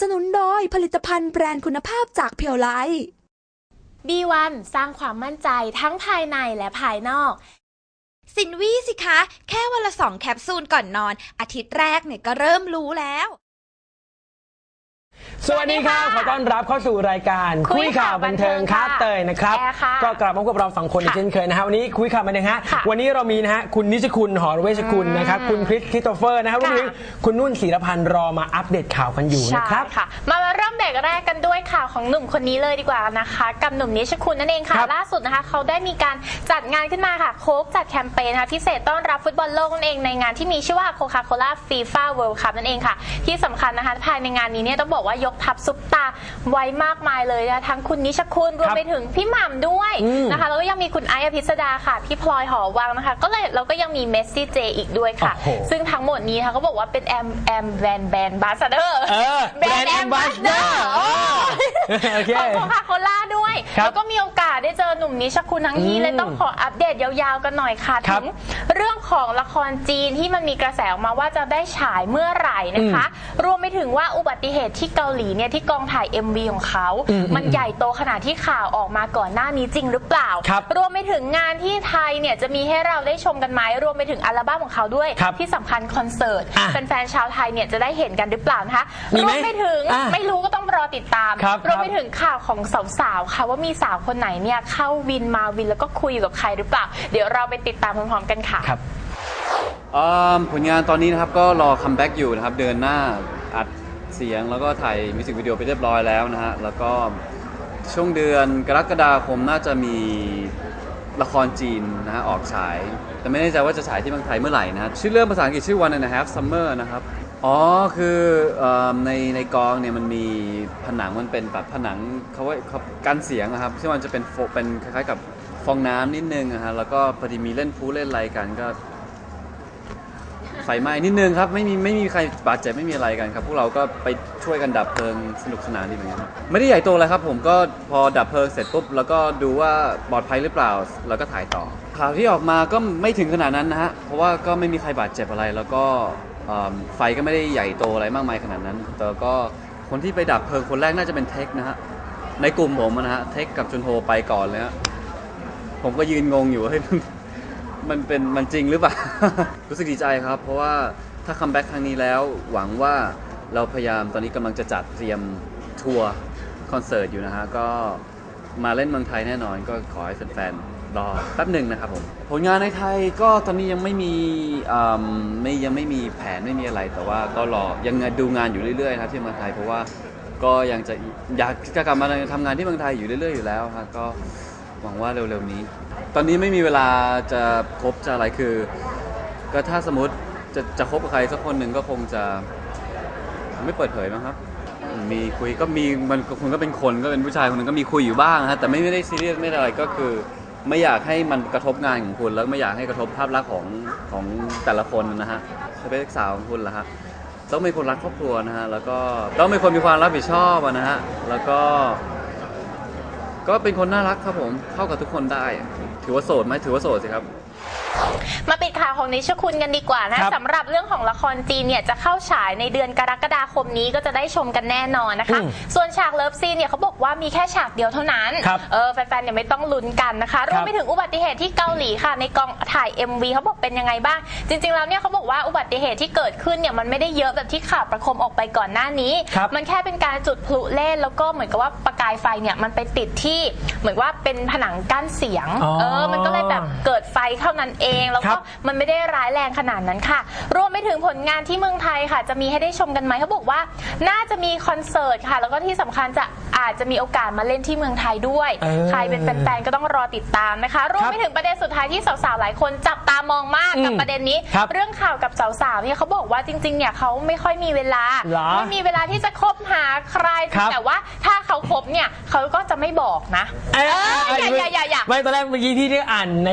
สนุนโดยผลิตภัณฑ์แบรนด์คุณภาพจากเพียวไล B1 สร้างความมั่นใจทั้งภายในและภายนอก สินวี่สิคะ แค่วันละสองแคปซูลก่อนนอน อาทิตย์แรกเนี่ยก็เริ่มรู้แล้ว สวัสดีครับขอต้อนรับเข้าสู่รายการคุคุยยข่าวบันเทิงครับค่ะเตยนะครับแอร์ค่ะก็กลับมาพบกับเราสองคนอีกค่ะเช่นเคยนะฮะวันนี้คุยข่าวบันเทิงฮะค่ะวันนี้เรามีนะฮะคุณนิชคุณหอเวชกุลนะครับคุณคริสคริสโตเฟอร์นะครับรวมค่ะถึงคุณนุ่นศิรพันธ์รอมาอัปเดตข่าวกันอยู่ใช่นะครับค่ะมาเริ่มเบรกแรกกันด้วยข่าวของหนุ่มคนนี้เลยดีกว่านะคะ กับหนุ่มนิชคุณนั่นเองค่ะ ครับล่าสุดนะคะเขาได้มีการจัดงานขึ้นมาค่ะ โค้กจัดแคมเปญนะคะพิเศษต้อนรับฟุตบอลโลกนั่นเองในงานที่มีชื่อว่าโคคาโคล่าฟีฟ่าเวิลด์คัพนั่นเองค่ะ ที่สำคัญนะคะภายในงานนี้เนี่ยต้องบอกว่ายกทัพซุปตาไว้มากมายเลยนะทั้งคุณนิชคุณรวมไปถึงพี่หม่ำด้วยอืมนะคะแล้วก็ยังมีคุณไอซ์อภิสดาค่ะ พี่พลอยหอวังนะคะ ก็เลยเราก็ยังมีเมสซี่เจอีกด้วยค่ะโอ้โหซึ่งทั้งหมดนี้นะคะเขาบอกว่าเป็นแอมแอมแบรนด์แบรนด์บาสเดอร์เออ Brand Ambassador โอเคของโคคาโคล่าด้วยครับแล้วก็มีโอกาสได้เจอหนุ่มนิชคุณทั้งทีอืมเลยต้องขออัปเดตยาวๆกันหน่อยค่ะครัถึบงเรื่องของละครจีนที่มันมีกระแสออกมาว่าจะได้ฉายเมื่อไหร่นะคะ รวมไปถึงว่าอุบัติเหตุที่เกาหลีเนี่ยที่กองถ่าย MV ของเขาอืมมันใหญ่โตขนาดที่ข่าวออกมาก่อนหน้านี้จริงหรือเปล่าครับรวมไปถึงงานที่ไทยเนี่ยจะมีให้เราได้ชมกันไหมรวมไปถึงอัลบั้มของเขาด้วยครับที่สำคัญคอนเสิร์ตอะแฟนๆชาวไทยเนี่ยจะได้เห็นกันหรือเปล่านะคะมีรไหมวมไปถึงอะไม่รู้ก็ต้องรอติดตามครับรวมไปครับถึงข่าวของสาวๆค่ะว่ามีสาวคนไหนเนี่ยเข้าวินมาวินแล้วก็คุยอยู่กับใครหรือเปล่า เดี๋ยวเราไปติดตามพร้อมๆกันค่ะครับอ่าผลงานตอนนี้นะครับก็รอคัมแบ็กอยู่นะครับเดือนหน้าอัด เสียง แล้วก็ถ่ายมิวสิกวิดีโอไปเรียบร้อยแล้วนะฮะ แล้วก็ช่วงเดือนกรกฎาคมน่าจะมีละครจีนนะฮะออกฉาย แต่ไม่แน่ใจว่าจะฉายที่เมืองไทยเมื่อไหร่นะฮะชื่อเรื่องภาษาอังกฤษชื่อ One and a Half Summer นะครับ อ๋อคืออในในกองเนี่ยมันมีผนังมันเป็นแบบผนังเขาว่าเขากันเสียงนะครับที่มันจะเป็นโฟเป็นคล้ายๆกับฟองน้ำนิดนึงนะฮะแล้วก็พอดีมีเล่นพูเล่นอะไรกันก็ ไฟไหม้นิดนึงครับไม่มีไม่มีใครบาดเจ็บไม่มีอะไรกันครับ พวกเราก็ไปช่วยกันดับเพลิงสนุกสนานดีเหมือนกันไม่ได้ใหญ่โตอะไรครับผมก็พอดับเพลิงเสร็จปุ๊บแล้วก็ดูว่าปลอดภัยหรือเปล่า แล้วก็ถ่ายต่อ ข่าวที่ออกมาก็ไม่ถึงขนาดนั้นนะฮะเพราะว่าก็ไม่มีใครบาดเจ็บอะไร แล้วก็เอิ่มไฟก็ไม่ได้ใหญ่โตอะไรมากมายขนาดนั้น แต่ก็คนที่ไปดับเพลิงคนแรกน่าจะเป็นเทคนะฮะในกลุ่มผมนะฮะเทคกับจุนโฮไปก่อนเลยฮะผมก็ยืนงงอยู่ว่าเฮ้ย มันเป็นมันจริงหรือเปล่า รู้สึกดีใจครับ เพราะว่าถ้าคัมแบ็กครั้งนี้แล้วหวังว่าเราพยายามตอนนี้กำลังจะจัดเตรียมทัวร์คอนเสิร์ตอยู่นะฮะ ก็มาเล่นเมืองไทยแน่นอนก็ขอให้แฟนๆรอแป๊บหนึ่งนะครับผมผลงานในไทยก็ตอนนี้ยังไม่มีอืมไม่ยังไม่มีแผนไม่มีอะไรแต่ว่าก็รอยังดูงานอยู่เรื่อยๆนะครับที่เมืองไทยเพราะว่าก็ยังจะอยากจะกลับมาทำงานที่เมืองไทยอยู่เรื่อยๆอยู่แล้วครับก็ หวังว่าเร็วๆนี้ ตอนนี้ไม่มีเวลาจะคบจะอะไรคือ ก็ถ้าสมมติจะจะคบกับใครสักคนหนึ่งก็คงจะไม่เปิดเผยมั้งครับ มีคุยก็มีมันคุณก็เป็นคนก็เป็นผู้ชายคนหนึงก็มีคุยอยู่บ้างนะฮะแต่ไม่ไม่ได้ซีเรียสไม่ได้อะไรก็คือ ไม่อยากให้มันกระทบงานของคุณแล้วไม่อยากให้กระทบภาพลักษณ์ของของแต่ละคนนะฮะจะเป็นสาวของคุณล่ะฮะต้องเป็นคนรักครอบครัวนะฮะแล้วก็ต้องเป็นคนมีความรับผิดชอบนะฮะแล้วก็ ก็เป็นคนน่ารักครับผมเข้ากับทุกคนได้ ถือว่าโสดไหมถือว่าโสดสิครับ มาปิดข่าวของนิชคุณกันดีกว่านะครับ สำหรับเรื่องของละครจีนเนี่ยจะเข้าฉายในเดือนกรกฎาคมนี้ก็จะได้ชมกันแน่นอนนะคะ อืมส่วนฉากเลิฟซีนเนี่ยเขาบอกว่ามีแค่ฉากเดียวเท่านั้นครับเออแฟนๆเนี่ยไม่ต้องลุ้นกันนะคะรวมไปถึงอุบัติเหตุที่เกาหลีค่ะ ในกองถ่าย MV เขาบอกเป็นยังไงบ้าง จริงๆแล้วเนี่ยเขาบอกว่าอุบัติเหตุที่เกิดขึ้นเนี่ยมันไม่ได้เยอะแบบที่ข่าวประคมออกไปก่อนหน้านี้ ครับ มันแค่เป็นการจุดพลุเล่นแล้วก็เหมือนกับว่าประกายไฟเนี่ยมันไปติดที่เหมือนว่าเป็นผนังกั้นเสียง อ๋อ เออ มันก็เลยแบบเกิดไฟเท่านั้นเองแล้วครัก็บมันไม่ได้ร้ายแรงขนาดนั้นค่ะ รวมไปถึงผลงานที่เมืองไทยค่ะ จะมีให้ได้ชมกันไหมเขาบอกว่า น่าจะมีคอนเสิร์ตค่ะ แล้วก็ที่สำคัญจะอาจจะมีโอกาสมาเล่นที่เมืองไทยด้วยเออใครเป็นแฟนๆก็ต้องรอติดตามนะคะ รวมไปถึงประเด็นสุดท้ายที่สาวๆหลายคนจับตามองมากกับอืมประเด็นนี้ครับเรื่องข่าวกับสาวๆเนี่ยเขาบอกว่าจริงๆเนี่ยเขาไม่ค่อยมีเวลาเหรอไม่มีเวลาที่จะคบหาใครครับแต่ว่าถ้าเขาคบเนี่ยเขาก็จะไม่บอกนะเอ้ยเอออย่าอย่าอย่าอย่าไม่ตอนแรกเมื่อกี้ที่ได้อ่านใน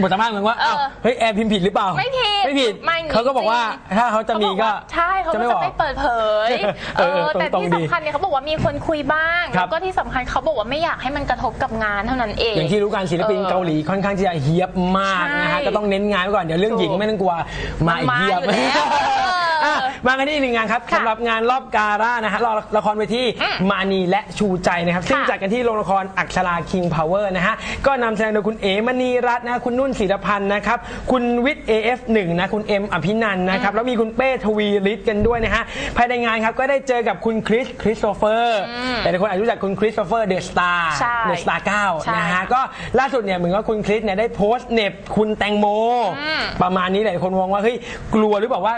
บทสัมภาษณ์เหมือนว่าเอออ้าวเฮ้ยแอร์พิมพ์ผิดหรือเปล่าไม่ผิดไม่ผิดไม่เขาก็บอกว่าจริงถ้าเขาจะมีก็เขาบอกว่าใช่เขาก็จะบอกไม่เปิดเผยเออเออแต่ตรงที่ๆดีสำคัญเนี่ยเขาบอกว่ามีคนคุยบ้างครัแล้บวก็ที่สำคัญเขาบอกว่าไม่อยากให้มันกระทบกับงานเท่านั้นเองอย่างที่รู้การศิลปินออเกาหลีค่อนข้างที่จะเฮียบมากนะฮะใช่ก็ต้องเน้นงานไว้ก่อนเดี๋ยวเรื่องหญิงถูกไม่ต้องกลัวมาอีกมาเฮียบ อยู่แล้วอะมากันที่อีกหนึ่งงานครับค่ะสำหรับงานรอบการ่านะฮะรอบละครเวทีมานีและชูใจนะครับซึ่งจัดกันที่โรงละครอักษราคิงพาวเวอร์นะฮะก็นำแสดงโดยคุณเอ๋มณีรัตน์นะคุณนุ่นศิรพันธ์นะครับคุณวิทย์ AF1 นะคุณเอ็มอภินันท์นะครับแล้วมีคุณเป้ทวีฤทธิ์กันด้วยนะฮะภายในงานครับก็ได้เจอกับคุณคริสคริสโตเฟอร์แต่หลายคนอาจจะรู้จักคุณคริสโตเฟอร์เดอะสตาร์ใช่เดอะสตาร์เก้าใช่ นะฮะ ก็ล่าสุดเนี่ยเหมือนว่าคุณคริสเนี่ยได้โพสต์เหน็บคุณแตงโม ประมาณนี้หลายคนมองว่าเฮ้ยกลัวหรือเปล่าว่า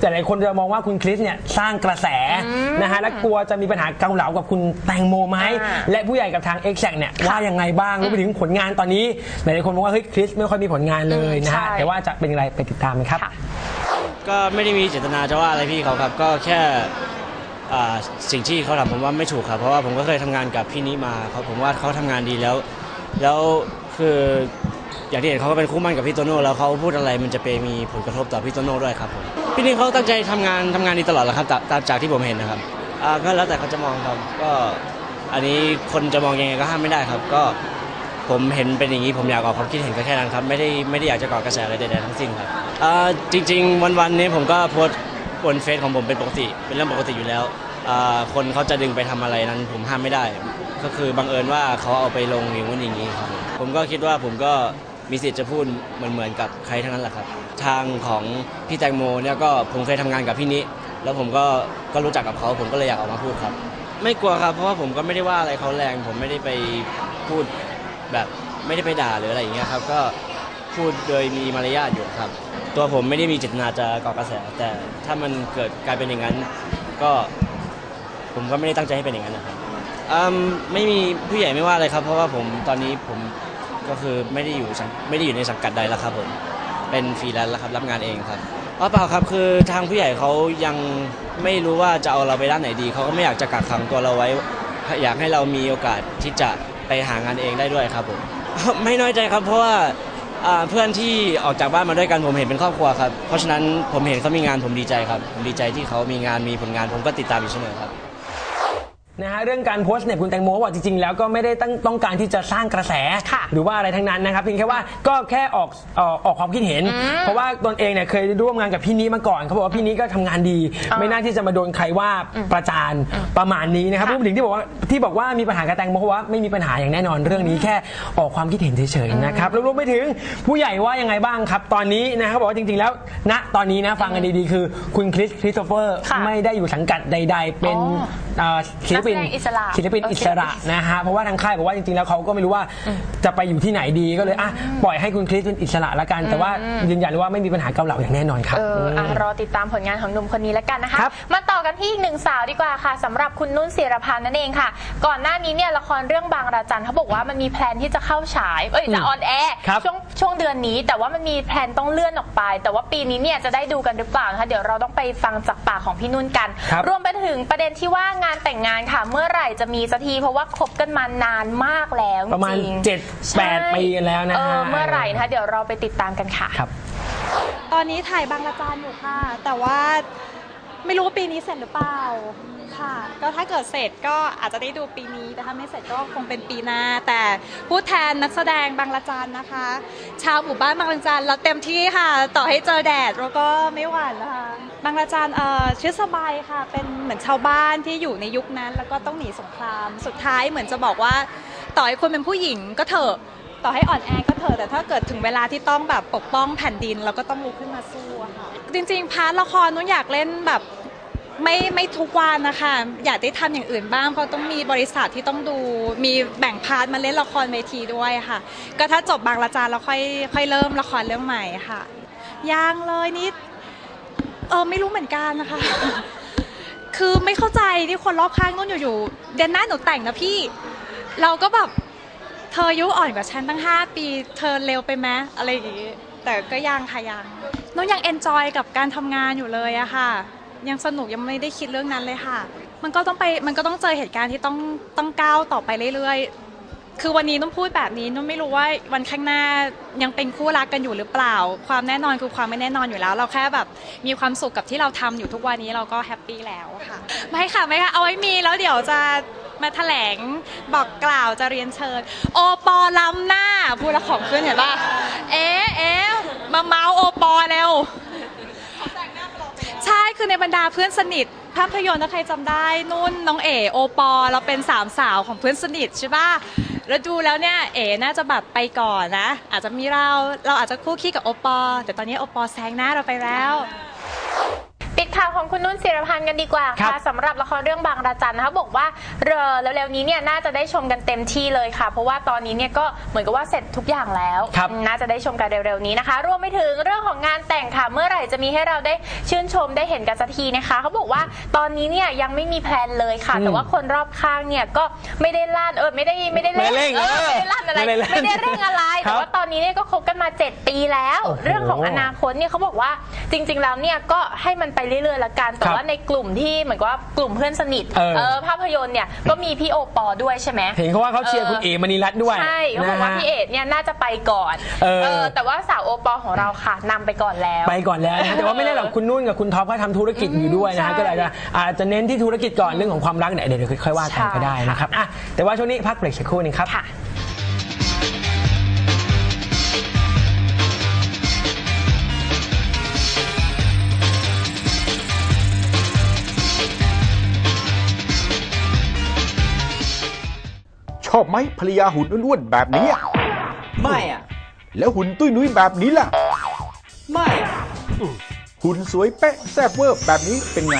แต่หลายคนจะมองว่าคุณคริสเนี่ยสร้างกระแสนะฮะและกลัวจะมีปัญหาเกาเหลากับคุณแตงโมไหมอ่าและผู้ใหญ่กับทาง e x a c t เนี่ยว่ายังไงบ้างรวมไปถึงผลงานตอนนี้หลายๆคนมองว่าเฮ้ยคริสไม่ค่อยมีผลงานเลยนะฮะใช่ แต่ว่าจะเป็นอย่างไรไปติดตามกันครับ ค่ะ ก็ไม่ได้มีเจตนาจะว่าอะไรพี่เขาครับ ก็แค่อ่าสิ่งที่เขาทำผมว่าไม่ถูกครับ เพราะว่าผมก็เคยทำงานกับพี่นี้มาเขาผมว่าเขาทำงานดีแล้ว แล้วคืออย่างที่เห็นเขาก็เป็นคู่หมั่นกับพี่โตโน่แล้วเขาพูดอะไรมันจะไปมีผลกระทบต่อพี่โตโน่ด้วยครับผม พี่นี่เขาตั้งใจทำงานทำงานดีตลอดแหละครับตามตามจากที่ผมเห็นนะครับอ่าก็แล้วแต่เขาจะมองครับก็อันนี้คนจะมองยังไงก็ห้ามไม่ได้ครับ ก็ผมเห็นเป็นอย่างนี้ผมอยากออกความคิดเห็นก็แค่นั้นครับไม่ได้ไม่ได้อยากจะก่อกระแสอะไรใดๆทั้งสิ้นครับอ่าจริง ๆ วันๆนี้ผมก็โพสต์บนเฟซของผมเป็นปกติ เป็นเรื่องปกติอยู่แล้วอ่าคนเขาจะดึงไปทำอะไรนั้น ผมห้ามไม่ได้ ก็คือบังเอิญว่าเขาเอาไปลงอย่างนู้นอย่างนี้ครับผมผมก็คิดว่าผมก็ มีสิทธิ์จะพูดเหมือนเหมือนกับใครทั้งนั้นแหละครับ ทางของพี่แตงโมเนี่ยก็ผมเคยทำงานกับพี่นิแล้วผมก็ก็รู้จักกับเขาผมก็เลยอยากออกมาพูดครับ ไม่กลัวครับ เพราะว่าผมก็ไม่ได้ว่าอะไรเขาแรง ผมไม่ได้ไปพูดแบบไม่ได้ไปด่าหรืออะไรอย่างเงี้ยครับ ก็พูดโดยมีมารยาทอยู่ครับ ตัวผมไม่ได้มีเจตนาจะก่อกระแส แต่ถ้ามันเกิดกลายเป็นอย่างนั้น ก็ผมก็ไม่ได้ตั้งใจให้เป็นอย่างนั้นนะครับอืมไม่มีผู้ใหญ่ไม่ว่าเลยครับ เพราะว่าผมตอนนี้ผม ก็คือไม่ได้อยู่สังไม่ได้อยู่ในสังกัดใดแล้วครับผมเป็นฟรีแลนซ์แล้วครับรับงานเองครับอ๋อเปล่าครับคือทางผู้ใหญ่เขายังไม่รู้ว่าจะเอาเราไปด้านไหนดีเขาก็ไม่อยากจะกักขังตัวเราไว้ อยากให้เรามีโอกาสที่จะไปหางานเองได้ด้วยครับผมไม่น้อยใจครับเพราะว่าอ่าเพื่อนที่ออกจากบ้านมาด้วยกันผมเห็นเป็นครอบครัวครับเพราะฉะนั้นผมเห็นเขามีงานผมดีใจครับผมดีใจที่เขามีงานมีผลงานผมก็ติดตามอยู่เสมอครับ นะฮะเรื่องการโพสต์เนี่ยคุณแตงโมบอกจริงๆแล้วก็ไม่ได้ตั้งต้องการที่จะสร้างกระแส ค่ะหรือว่าอะไรทั้งนั้นนะครับเพียงแค่ว่าก็แค่ออกเอ่อออกความคิดเห็น เพราะว่าตนเองเนี่ยเคยร่วมงานกับพี่นี้มาก่อนเขาบอกว่าพี่นี้ก็ทำงานดี ไม่น่าที่จะมาโดนใครว่าประจานประมาณนี้นะครับค่ะรวมถึงที่บอกว่าที่บอกว่ามีปัญหากับแตงโมเพราะว่าไม่มีปัญหาอย่างแน่นอนเรื่องนี้แค่ออกความคิดเห็นเฉยๆนะครับแล้วรวมไปถึงผู้ใหญ่ว่ายังไงบ้างครับ ตอนนี้นะครับบอกว่าจริงๆแล้ว ณตอนนี้นะฟังกันดีๆ คือคุณคริสคริสโตเฟอร์ค่ะ ไม่ได้อยู่สังกัดใด ๆ เป็น อ๋อ เอ่อศิลปินนักแสดงอิสระศิลปินอิสระนะฮะเพราะว่าทางค่ายบอกว่าจริงๆแล้วเขาก็ไม่รู้ว่าจะไปอยู่ที่ไหนดีก็เลยอะปล่อยให้คุณคริสเป็นอิสระละกัน แต่ว่ายืนยันว่าไม่มีปัญหาเกาเหลาอย่างแน่นอนครับ เอออะรอติดตามผลงานของหนุ่มคนนี้แล้วกันนะคะ ครับ มาต่อกันที่อีกหนึ่งสาวดีกว่าค่ะสำหรับคุณนุ่นศิรพันธ์นั่นเองค่ะ ก่อนหน้านี้เนี่ยละครเรื่องบางระจันเขาบอกว่ามันมีแพลนที่จะเข้าฉายเอ้ยจะออนแอร์ครับช่วงช่วงเดือนนี้ แต่ว่ามันมีแพลนต้องเลื่อนออกไป แต่ว่าปีนี้เนี่ยจะได้ดูกันหรือเปล่านะคะเดี๋ยวเราต้องไปฟังจากปากของพี่นุ่นกัน ครับ รวมไปถึงประเด็นที่ว่างานแต่งงานค่ะ เมื่อไหร่จะมีสักทีเพราะว่าคบกันมานานมากแล้วประมาณ จงๆเจ็ดใช่แปดปีกันแล้วนะฮะเออเมื่อไหร่นะคะเดี๋ยวเราไปติดตามกันค่ะ ครับ ตอนนี้ถ่ายบางระจานอยู่ค่ะ แต่ว่าไม่รู้ว่าปีนี้เสร็จหรือเปล่า ค่ะ ก็ถ้าเกิดเสร็จก็อาจจะได้ดูปีนี้ แต่ถ้าไม่เสร็จก็คงเป็นปีหน้า แต่ผู้แทนนักแสดงบางระจานนะคะ ชาวหมู่บ้านบางระจานเราเต็มที่ค่ะ ต่อให้เจอแดดเราก็ไม่หวั่นนะคะ บางระจานเอ่อชื่อสบายค่ะ เป็นเหมือนชาวบ้านที่อยู่ในยุคนั้น แล้วก็ต้องหนีสงคราม สุดท้ายเหมือนจะบอกว่า ต่อให้คุณเป็นผู้หญิงก็เถอะ ต่อให้อ่อนแอก็เถอะ แต่ถ้าเกิดถึงเวลาที่ต้องแบบปกป้องแผ่นดินเราก็ต้องลุกขึ้นมาสู้อะค่ะ จริงๆพาร์ทละครนุ้นอยากเล่นแบบ ไม่ไม่ทุกวันนะคะ อยากได้ทำอย่างอื่นบ้าง เพราะต้องมีบริษัทที่ต้องดูมีแบ่งพาร์ทมาเล่นละครเวทีด้วยค่ะ ก็ถ้าจบบางละจานแล้วค่อยค่อยเริ่มละครเรื่องใหม่ค่ะยังเลยนิดเออไม่รู้เหมือนกันนะคะ คือไม่เข้าใจที่คนรอบข้างนุ่นอยู่ๆเดือนหน้าหนูแต่งนะพี่ เราก็แบบเธออายุอ่อนกว่าฉันตั้ง 5 ปี เธอเร็วไปไหมอะไรอย่างงี้แต่ก็ยังค่ะยังน้องยังเอนจอยกับการทำงานอยู่เลยอะค่ะ ยังสนุกยังไม่ได้คิดเรื่องนั้นเลยค่ะ มันก็ต้องไปมันก็ต้องเจอเหตุการณ์ที่ต้องต้องก้าวต่อไปเรื่อยๆ คือวันนี้ต้องพูดแบบนี้นุ่นไม่รู้ว่าวันข้างหน้ายังเป็นคู่รักกันอยู่หรือเปล่า ความแน่นอนคือความไม่แน่นอนอยู่แล้ว เราแค่แบบมีความสุขกับที่เราทำอยู่ทุกวันนี้เราก็แฮปปี้แล้วค่ะไม่ค่ะไม่ค่ะเอาไว้มีแล้วเดี๋ยวจะมาแถลงบอกกล่าวจะเรียนเชิญ โอปอล้ำหน้าพูดแล้วของขึ้นเห็นป่ะเอ๊ะเอ๊ะมาเมาส์โอปอเร็ว ใช่คือในบรรดาเพื่อนสนิทภาพยนตร์ถ้าใครจำได้นุ่นน้องเอโอปอเราเป็นสามสาวของเพื่อนสนิทใช่ปะแล้วดูแล้วเนี่ยเอ๋น่าจะแบบไปก่อนนะ อาจจะมีเราเราอาจจะคู่ขี้กับโอปอแต่ตอนนี้โอปอแซงหน้าเราไปแล้ว ปิดข่าวของคุณนุ่นศิรพันธ์กันดีกว่าครัค่ะบสำหรับละครเรื่องบางระจันนะคะบอกว่าเรอแล้วเร็วๆนี้เนี่ยน่าจะได้ชมกันเต็มที่เลยค่ะ เพราะว่าตอนนี้เนี่ยก็เหมือนกับว่าเสร็จทุกอย่างแล้วครับน่าจะได้ชมกันเร็วๆนี้นะคะ รวมไปถึงเรื่องของงานแต่งค่ะ เมื่อไหร่จะมีให้เราได้ชื่นชมได้เห็นกันสักทีนะคะเขาบอกว่าตอนนี้เนี่ยยังไม่มีแพลนเลยค่ะอืมแต่ว่าคนรอบข้างเนี่ยก็ไม่ได้ลั่นเออไม่ได้ไม่ได้ไม่ได้เร่งเออเออไม่ได้ลั่นอะไรไม่ได้เร่งไม่ได้เร่งอะไรครัแต่บว่าตอนนี้เนี่ยก็คบกันมา 7 ปีแล้วโอ้โหเรื่องของอนาคตเนี่ยเขาบอกว่าจริง ๆ แล้วเนี่ยก็ให้มันไปเรื่อยๆละกัน แต่ครับว่าในกลุ่มที่เหมือนกับว่ากลุ่มเพื่อนสนิทเออภาพยนตร์เนี่ยก็มีพี่โอปอด้วยใช่ไหม เห็นเขาว่าเขาเชียร์คุณเอมณีรัตน์ด้วยใช่เขาบอกว่านะฮะ พี่เอกเนี่ยน่าจะไปก่อนเออ แต่ว่าสาวโอปอของเราค่ะนำไปก่อนแล้ว ไปก่อนแล้วนะแต่ว่าไม่ได้หรอกคุณนุ่นกับคุณท็อปเขาทำธุรกิจอยู่ด้วยนะฮะใช่ก็เลยจะอาจจะเน้นที่ธุรกิจก่อนเรื่องของความรักเนี่ยเดี๋ยวค่อยๆว่ากันก็ได้นะครับอะแต่ว่าช่วงนี้พักเบรกสักครู่หนึงครับ ค่ะ อบไหมภรรยาหุ่นอ้วนๆแบบนี้อะไม่อะแล้วหุ่นตุ้ยนุ้ยแบบนี้ล่ะ ไม่อะหุ่นสวยเป๊ะแซ่บเวอร์แบบนี้เป็นไง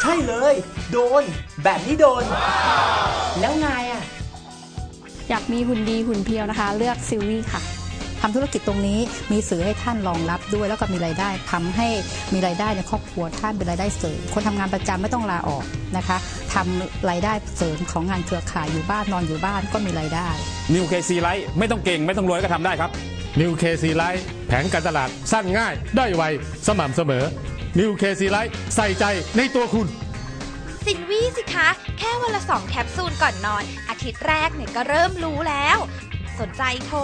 ใช่เลย โดน แบบนี้โดน แล้วไงอะอยากมีหุ่นดีหุ่นเพียวนะคะ เลือกซิลวี่ค่ะ ทำธุรกิจตรงนี้มีสื่อให้ท่านรองรับด้วย แล้วก็มีรายได้ทำให้มีรายได้ในครอบครัวท่านเป็นรายได้เสริมคนทำงานประจำไม่ต้องลาออกนะคะทำรายได้เสริมของงานเครือข่ายอยู่บ้านนอนอยู่บ้านก็มีรายได้นิวเคซีไลท์ไม่ต้องเก่งไม่ต้องรวยก็ทำได้ครับนิวเคซีไลท์แผนการตลาดสั้นง่ายได้ไวสม่ำเสมอนิวเคซีไลท์ใส่ใจในตัวคุณสินวี่สิคะ แค่วันละสองแคปซูลก่อนนอน อาทิตย์แรกเนี่ยก็เริ่มรู้แล้ว สนใจโทร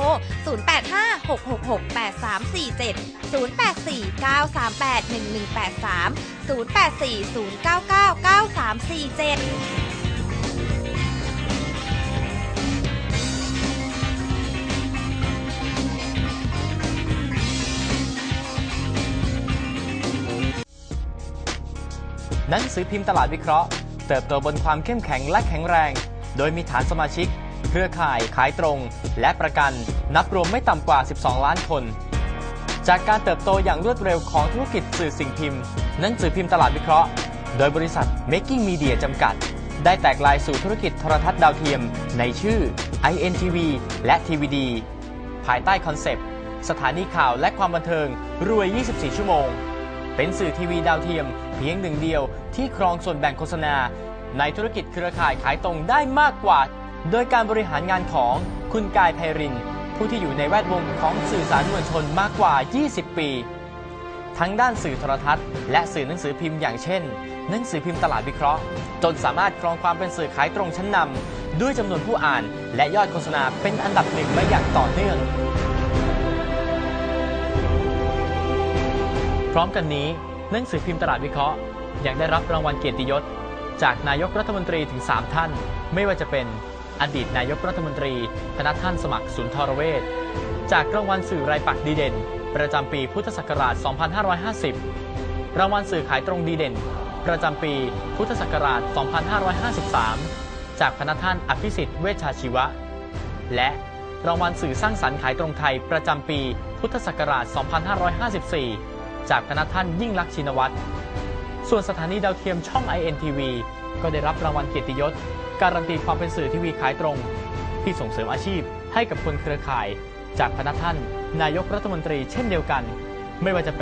0856668347 0849381183 0840999347หนังสือพิมพ์ตลาดวิเคราะห์ เติบโตบนความเข้มแข็งและแข็งแรง โดยมีฐานสมาชิก เครือข่ายขายตรง และประกันนับรวมไม่ต่ำกว่า 12 ล้านคน จากการเติบโตอย่างรวดเร็วของธุรกิจสื่อสิ่งพิมพ์หนังสือพิมพ์ตลาดวิเคราะห์ โดยบริษัท Making Media จำกัด ได้แตกลายสู่ธุรกิจโทรทัศน์ดาวเทียม ในชื่อ INTV และ TVD ภายใต้คอนเซปต์ สถานีข่าวและความบันเทิง รวย 24 ชั่วโมง เป็นสื่อทีวีดาวเทียม เพียงหนึ่งเดียวที่ครองส่วนแบ่งโฆษณา ในธุรกิจเครือข่ายขายตรงได้มากกว่า โดยการบริหารงานของคุณกายไพริน ผู้ที่อยู่ในแวดวงของสื่อสารมวลชนมากกว่า 20 ปี ทั้งด้านสื่อโทรทัศน์ และสื่อหนังสือพิมพ์อย่างเช่น หนังสือพิมพ์ตลาดวิเคราะห์ จนสามารถครองความเป็นสื่อขายตรงชั้นนำด้วยจำนวนผู้อ่าน และยอดโฆษณาเป็นอันดับหนึ่งมาอย่างต่อเนื่อง พร้อมกันนี้ หนังสือพิมพ์ตลาดวิเคราะห์ยังได้รับรางวัลเกียรติยศ จากนายกรัฐมนตรีถึง 3 ท่าน ไม่ว่าจะเป็น อดีตนายกรัฐมนตรีธนท่านสมัครสุนทรเวชจากรางวัลสื่อรายปักดีเด่น ประจำปีพุทธศักราช 2550 รางวัลสื่อขายตรงดีเด่น ประจำปีพุทธศักราช 2553 จากพนักท่านอภิสิทธิ์เวชชาชีวะ และรางวัลสื่อสร้างสรรค์ขายตรงไทยประจำปีพุทธศักราช 2554 จากพนักท่านยิ่งลักษณ์ชินวัตร ส่วนสถานีดาวเทียมช่อง INTV ก็ได้รับรางวัลเกียรติยศ การันตีความเป็นสื่อทีวีขายตรง ที่ส่งเสริมอาชีพให้กับคนเครือข่าย จากพนักท่าน นายกรัฐมนตรีเช่นเดียวกัน ไม่ว่าจะ